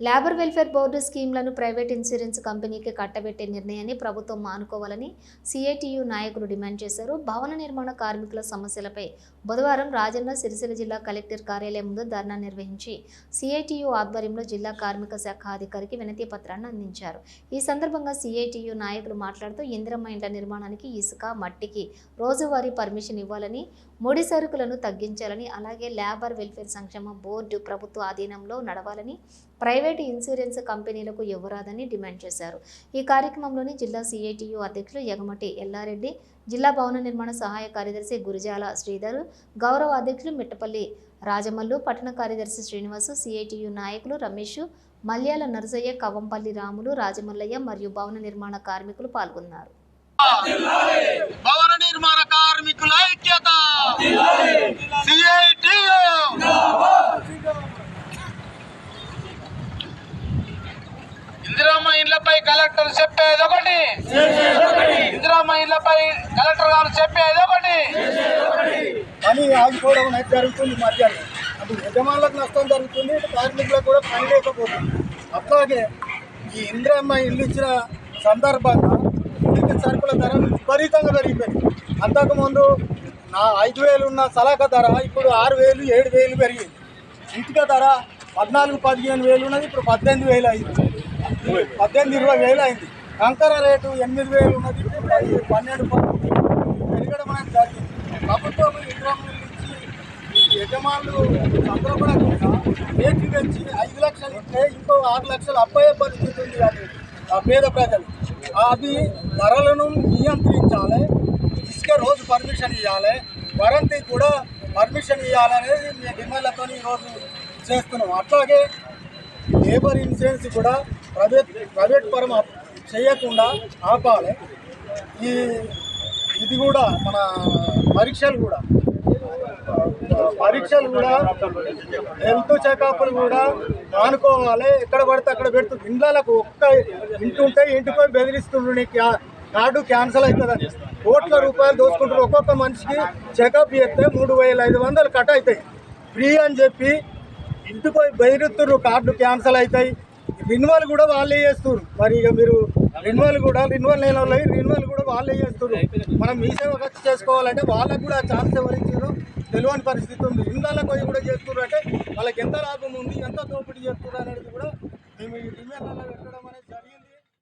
Labour welfare board స్కీమ్లను private insurance కంపెనీకి కట్టబెట్టే నిర్ణయాన్ని ప్రభుత్వం మానుకోవాలని సిఐటియు నాయకులు డిమాండ్ చేశారు. భవన నిర్మాణ కార్మికుల సమస్యలపై బుధవారం రాజన్న సిరిసిల్ల జిల్లా కలెక్టర్ కార్యాలయం ముందు ధర్నా నిర్వహించి సిఐటియు ఆధ్వర్యంలో జిల్లా కార్మిక శాఖ అధికారికి వినతి పత్రాన్ని అందించారు. ఈ సందర్భంగా సిఐటియు నాయకులు మాట్లాడుతూ ఇందిరమ్మ ఇండ్ల నిర్మాణానికి ఇసుక మట్టికి రోజువారీ పర్మిషన్ ఇవ్వాలని ముడి సరుకులను తగ్గించాలని అలాగే లేబర్ వెల్ఫేర్ సంక్షేమ బోర్డు ప్రభుత్వ ఆధీనంలో నడవాలని ప్రైవేట్ ఇన్సూరెన్స్ కంపెనీలకు ఇవ్వరాదని డిమాండ్ చేశారు. ఈ కార్యక్రమంలోని జిల్లా సిఐటియు అధ్యక్షులు యగమటి ఎల్లారెడ్డి జిల్లా భవన నిర్మాణ సహాయ కార్యదర్శి గురిజాల శ్రీధర్ గౌరవ అధ్యక్షులు మిట్టపల్లి రాజమల్లు పట్టణ కార్యదర్శి శ్రీనివాసు సిఐటియు నాయకులు రమేష్ మల్యాల నరసయ్య కవంపల్లి రాములు రాజమల్లయ్య మరియు భవన నిర్మాణ కార్మికులు పాల్గొన్నారు భవన నిర్మాణ కార్మికుల ఐక్యత సిఐటియు ఇందిరామ్మ ఇండ్లపై కలెక్టర్ చెప్పేది ఒకటి. ఇందిరామ్మ ఇండ్లపై కలెక్టర్ గారు చెప్పేది ఒకటి. పని ఆగిపోవడం జరుగుతుంది మధ్యాహ్నం అటు యజమానులకు నష్టం జరుగుతుంది కార్మికులకు కూడా పని లేకపోతుంది. అట్లాగే ఈ ఇందిరామ్మ ఇల్లు ఇచ్చిన సందర్భంగా ఇంటికి సరుకుల ధర విపరీతంగా పెరిగిపోయింది. అంతకుముందు నా ఐదు వేలు ఉన్న సలహా ధర ఇప్పుడు ఆరు వేలు ఏడు వేలు పెరిగింది. ఇంటిక ధర పద్నాలుగు పదిహేను వేలు ఉన్నది ఇప్పుడు పద్దెనిమిది వేలు అయింది. పద్దెనిమిది ఇరవై వేలు అయింది. కంకర రేటు ఎనిమిది వేలు ఉన్నది ఇప్పుడు పన్నెండు పెరగడం అనేది జరిగింది. ప్రభుత్వం ఇంద్రమ్మ నుంచి యజమానులు సంబరపడకుండా రేట్లు పెంచి ఐదు లక్షలు ఇస్తే ఇంకో ఆరు లక్షలు అబ్బాయి పరిస్థితి ఉంది కానీ ఆ పేద ప్రజలు. అది ధరలను నియంత్రించాలి ఇసుక రోజు పర్మిషన్ ఇవ్వాలి వరంతి కూడా పర్మిషన్ ఇవ్వాలనేది మీ డిమాండ్లతో ఈరోజు చేస్తున్నాం. అట్లాగే లేబర్ ఇన్సూరెన్స్ కూడా ప్రైవేట్ ప్రైవేట్ పరం చేయకుండా ఆపాలి. ఈ ఇది కూడా మన పరీక్షలు కూడా. పరీక్షలు కూడా హెల్త్ చెకప్లు కూడా మానుకోవాలి ఎక్కడ పడితే అక్కడ పెడుతూ ఇండ్లకు ఒక్క ఇంటి ఉంటే బెదిరిస్తుండ్రు క్యా కార్డు క్యాన్సిల్ అవుతుందని కోట్ల రూపాయలు దోచుకుంటారు ఒక్కొక్క మనిషికి చెకప్ చేస్తే మూడు వేల ఐదు వందలు కట్ అవుతాయి ఫ్రీ అని చెప్పి ఇంటికి పోయి బెదిరిస్తున్నారు కార్డు క్యాన్సిల్ అవుతాయి రిన్యువల్ కూడా వాళ్ళే చేస్తారు మరి ఇక మీరు రిన్యువల్ కూడా రిన్యువల్ లేని వాళ్ళు రిన్యువల్ కూడా వాళ్ళే చేస్తారు మనం మీ సేవ ఖర్చు చేసుకోవాలంటే వాళ్ళకు కూడా ఛాన్స్ ఎవరించారు తెలియని పరిస్థితి ఉంది. ఇందాల పోయి కూడా చేస్తున్నారు అంటే వాళ్ళకి ఎంత లాభం ఉంది ఎంత దోపిడీ చేస్తున్నారు అనేది కూడా